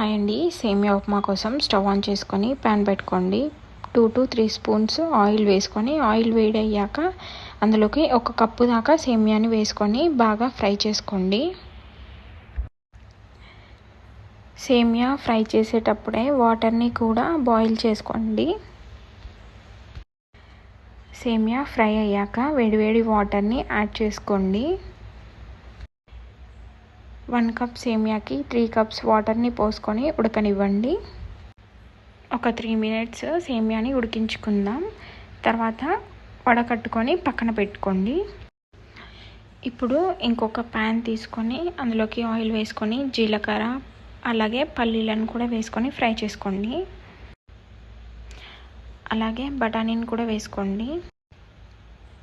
Hi అండి. సేమియా ఉప్మా కోసం స్టవ్ ఆన్ చేసుకొని ప్యాన్ పెట్టుకోండి. Two to three spoons oil వేసుకొని ఆయిల్ వేడయ్యాక అందులోకి ఒక కప్పు దాకా సేమియాని వేసుకొని బాగా ఫ్రై చేసుకోండి. సేమియా ఫ్రై చేసేటప్పుడే వాటర్ని కూడా బాయిల్ చేసుకోండి. సేమియా ఫ్రై అయ్యాక వేడివేడి వాటర్ని యాడ్ చేసుకోండి. వన్ కప్ సేమియాకి త్రీ కప్స్ వాటర్ని పోసుకొని ఉడకనివ్వండి. ఒక త్రీ మినిట్స్ సేమియాని ఉడికించుకుందాం. తర్వాత వడకట్టుకొని పక్కన పెట్టుకోండి. ఇప్పుడు ఇంకొక ప్యాన్ తీసుకొని అందులోకి ఆయిల్ వేసుకొని జీలకర్ర అలాగే పల్లీలను కూడా వేసుకొని ఫ్రై చేసుకోండి. అలాగే బఠానీని కూడా వేసుకోండి.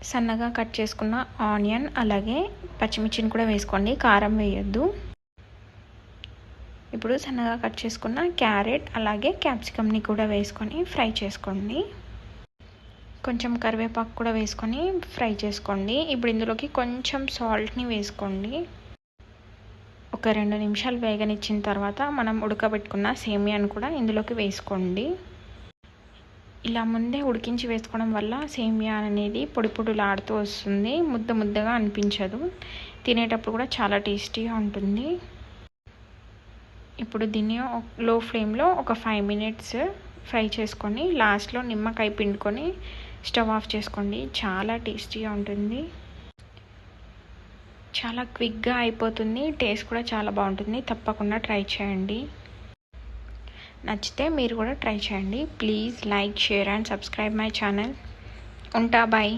సన్నగా కట్ చేసుకున్న ఆనియన్ అలాగే పచ్చిమిర్చిని కూడా వేసుకోండి. కారం వేయొద్దు. ఇప్పుడు సన్నగా కట్ చేసుకున్న క్యారెట్ అలాగే క్యాప్సికమ్ని కూడా వేసుకొని ఫ్రై చేసుకోండి. కొంచెం కరివేపాకు కూడా వేసుకొని ఫ్రై చేసుకోండి. ఇప్పుడు ఇందులోకి కొంచెం సాల్ట్ని వేసుకోండి. ఒక రెండు నిమిషాలు వేగనిచ్చిన తర్వాత మనం ఉడకబెట్టుకున్న సేమియాను కూడా ఇందులోకి వేసుకోండి. ఇలా ముందే ఉడికించి వేసుకోవడం వల్ల సేమియా అనేది పొడి పొడులాడుతూ వస్తుంది. ముద్ద ముద్దగా అనిపించదు. తినేటప్పుడు కూడా చాలా టేస్టీగా ఉంటుంది. ఇప్పుడు దీన్ని లో ఫ్లేమ్లో ఒక ఫైవ్ మినిట్స్ ఫ్రై చేసుకొని లాస్ట్లో నిమ్మకాయ పిండుకొని స్టవ్ ఆఫ్ చేసుకోండి. చాలా టేస్టీగా ఉంటుంది. చాలా క్విక్గా అయిపోతుంది. టేస్ట్ కూడా చాలా బాగుంటుంది. తప్పకుండా ట్రై చేయండి. నచ్చితే మీరు కూడా ట్రై చేయండి. Please like share and subscribe my channel. ఉంటా బాయ్.